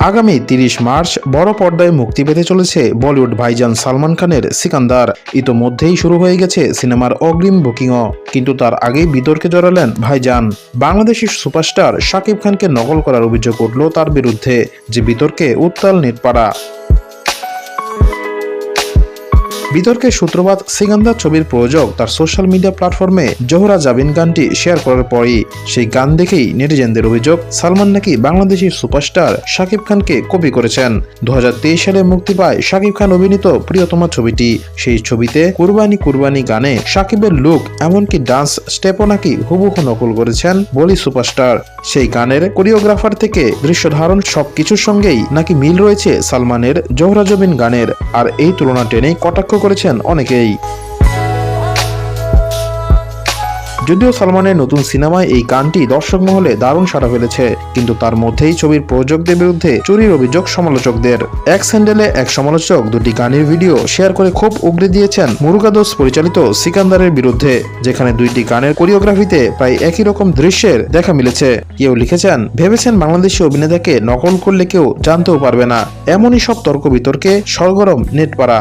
আগামী তিরিশ মার্চ বড় পর্দায় মুক্তি পেতে চলেছে বলিউড ভাইজান সালমান খানের সিকান্দার। ইতোমধ্যেই শুরু হয়ে গেছে সিনেমার অগ্রিম বুকিংও। কিন্তু তার আগেই বিতর্কে জড়ালেন ভাইজান। বাংলাদেশি সুপারস্টার শাকিব খানকে নকল করার অভিযোগ উঠল তার বিরুদ্ধে, যে বিতর্কে উত্তাল নেটপাড়া। বিতর্কের সূত্রপাত, সিকান্দার ছবির প্রযোজক তার সোশ্যাল মিডিয়া প্ল্যাটফর্মে জোহরা জাবিন গানটি শেয়ার করার পরই সেই গান দেখেই নেটিজেনদের অভিযোগ, সালমান নাকি বাংলাদেশি সুপারস্টার শাকিব খানকে কপি করেছেন। দু সালে মুক্তি পায় শাকিব খান অভিনীত প্রিয়তমা ছবিটি। সেই ছবিতে কুরবানি কুরবানি গানে শাকিবের লুক এমনকি ডান্স স্টেপও নাকি হুবহু নকল করেছেন বলি সুপারস্টার সেই গানের কোরিওগ্রাফার থেকে দৃশ্য ধারণ সবকিছুর সঙ্গেই নাকি মিল রয়েছে সালমানের জোহরা জবিন গানের। আর এই তুলনা টেনেই কটাক্ষ করেছেন অনেকেই। যদিও সালমানের নতুন সিনেমায় এই গানটি দর্শক মহলে দারুণ সাড়া ফেলেছে, কিন্তু তার মধ্যেই ছবির প্রযোজকদের বিরুদ্ধে চুরির অভিযোগ সমালোচকদের। এক স্যান্ডেলে এক সমালোচক দুটি গানের ভিডিও শেয়ার করে খুব উগড়ে দিয়েছেন মুরুগাদোস পরিচালিত সিকান্দারের বিরুদ্ধে, যেখানে দুইটি গানের কোরিওগ্রাফিতে প্রায় একই রকম দৃশ্যের দেখা মিলেছে। কেউ লিখেছেন, ভেবেছেন বাংলাদেশি অভিনেতাকে নকল করলে কেউ জানতেও পারবে না। এমনই সব তর্ক বিতর্কে সরগরম নেটপাড়া।